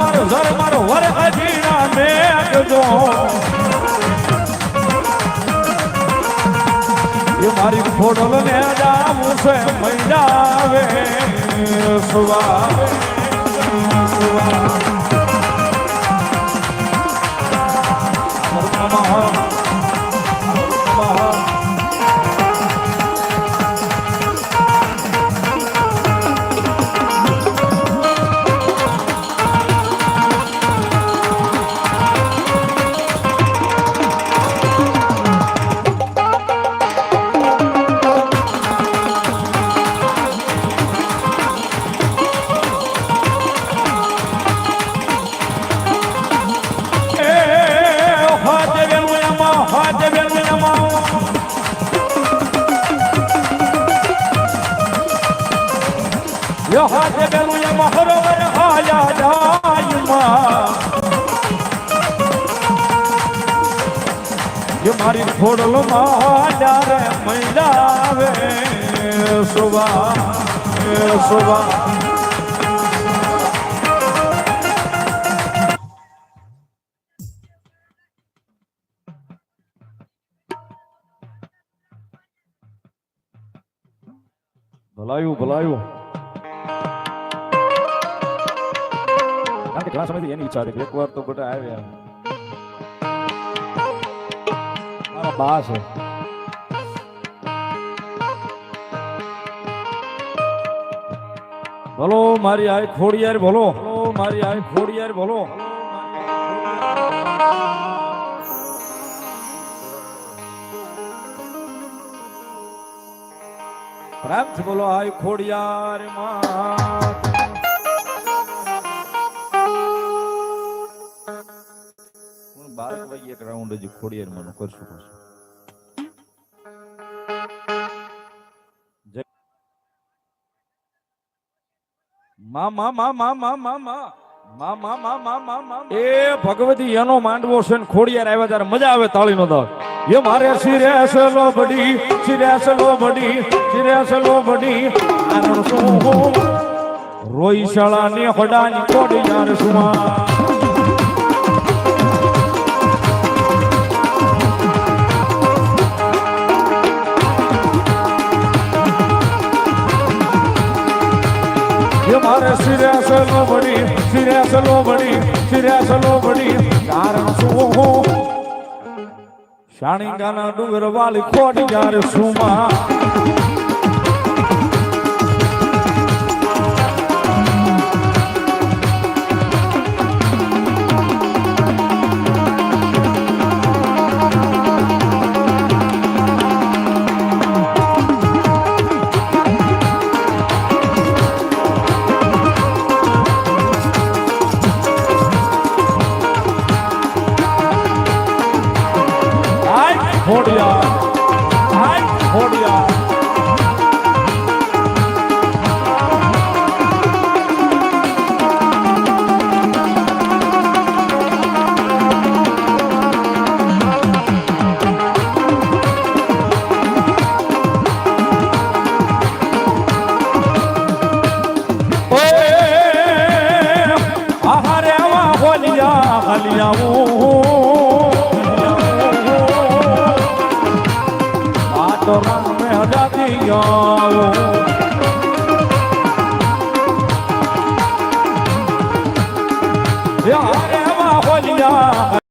મારો ધર મારો વર અજીના મારી ખોડલ ને જાવું છે મૈડાવે સુવા સુવા. يهاجمون مهرور على دايما મારી ખોડલ મારે મહિલાવે સુબા સુબા ભલાયું ભલાયું કારણ કે ઘણા સમયથી એની ઈચ્છા હતી. કે એકવાર તો બધા આવ્યા. મારા બા છે. ભલો મારી આય ખોડિયાર ભલો મારી આય ખોડિયાર ભલો પ્રેમથી બોલો આય ખોડિયાર માં અંબાજી ખોડિયાર માનું કરશું પાછું એ ભગવતી એનો માંડવો છે ને ખોડિયાર આવ્યા ત્યારે મજા આવે તાળી નો દાવ એ મારે સિરેસ લોબડી સિરેસ લોબડી સિરેસ લોબડી રોઈશાળા ને હડાની ખોડિયાર સુમા loboடி சிராச loboடி சிராச loboடி காரணம் சுவோ ஷாணிங்கான டுங்கர் வாலி கோடி யாரு சுமா આવ્યા